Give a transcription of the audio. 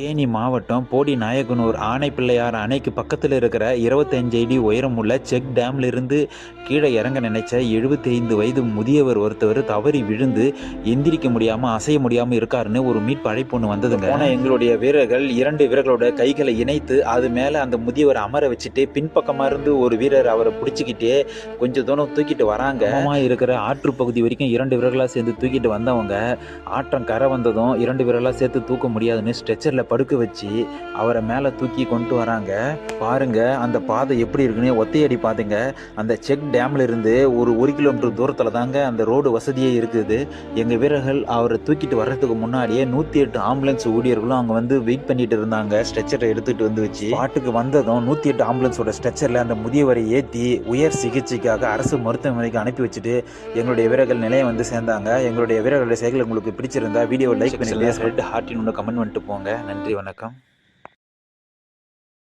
தேனி மாவட்டம் போடி நாயக்கனூர் ஆனைப்பிள்ளையார் அணைக்கு பக்கத்தில் இருக்கிற 25 அடி உயரமுள்ள செக் டேம்ல இருந்து கீழே இறங்க நினைச்ச 75 வயது முதியவர் ஒருத்தவர் தவறி விழுந்து எந்திரிக்க முடியாம அசைய முடியாம இருக்காருன்னு ஒரு மீட்பு அழைப்பு ஒன்று வந்ததுங்க. போன எங்களுடைய வீரர்கள் இரண்டு வீரர்களோட கைகளை இணைத்து அது மேல அந்த முதியவர் அமர வச்சுட்டு பின்பக்கமா இருந்து ஒரு வீரர் அவரை பிடிச்சிக்கிட்டே கொஞ்சம் தூரம் தூக்கிட்டு வராங்க. இருக்கிற ஆற்று பகுதி வரைக்கும் இரண்டு வீரர்களா சேர்ந்து தூக்கிட்டு வந்தவங்க ஆற்றம் கரை வந்ததும் இரண்டு வீரர்களா சேர்த்து தூக்க முடியாதுன்னு ஸ்ட்ரெச்சர்ல படுக்க வச்சு அவரை மேலே தூக்கி கொண்டு வராங்க. பாருங்க அந்த பாதை எப்படி இருக்குன்னு ஒத்தையடி பாதைங்க. அந்த செக் டேம்ல இருந்து ஒரு ஒரு கிலோமீட்டர் தூரத்தில் தாங்க அந்த ரோடு வசதியே இருக்குது. எங்கள் வீரர்கள் அவரை தூக்கிட்டு வர்றதுக்கு முன்னாடியே நூற்றி எட்டு ஆம்புலன்ஸ் ஊழியர்களும் அங்கே வந்து வெயிட் பண்ணிட்டு இருந்தாங்க. ஸ்ட்ரெச்சரை எடுத்துகிட்டு வந்து வச்சு. பாட்டுக்கு வந்ததும் நூற்றி எட்டு ஆம்புலன்ஸோட ஸ்ட்ரெச்சரில் அந்த முதியவரை ஏற்றி உயர் சிகிச்சைக்காக அரசு மருத்துவமனைக்கு அனுப்பி வச்சுட்டு எங்களுடைய வீரர்கள் நிலையம் வந்து சேர்ந்தாங்க. எங்களுடைய வீரர்களுடைய செயல்கள் உங்களுக்கு பிடிச்சிருந்தா வீடியோ லைக் பண்ணி ரெட் ஹார்ட்டின் ஒன்று கமெண்ட் பண்ணிட்டு போங்க. நன்றி வணக்கம்.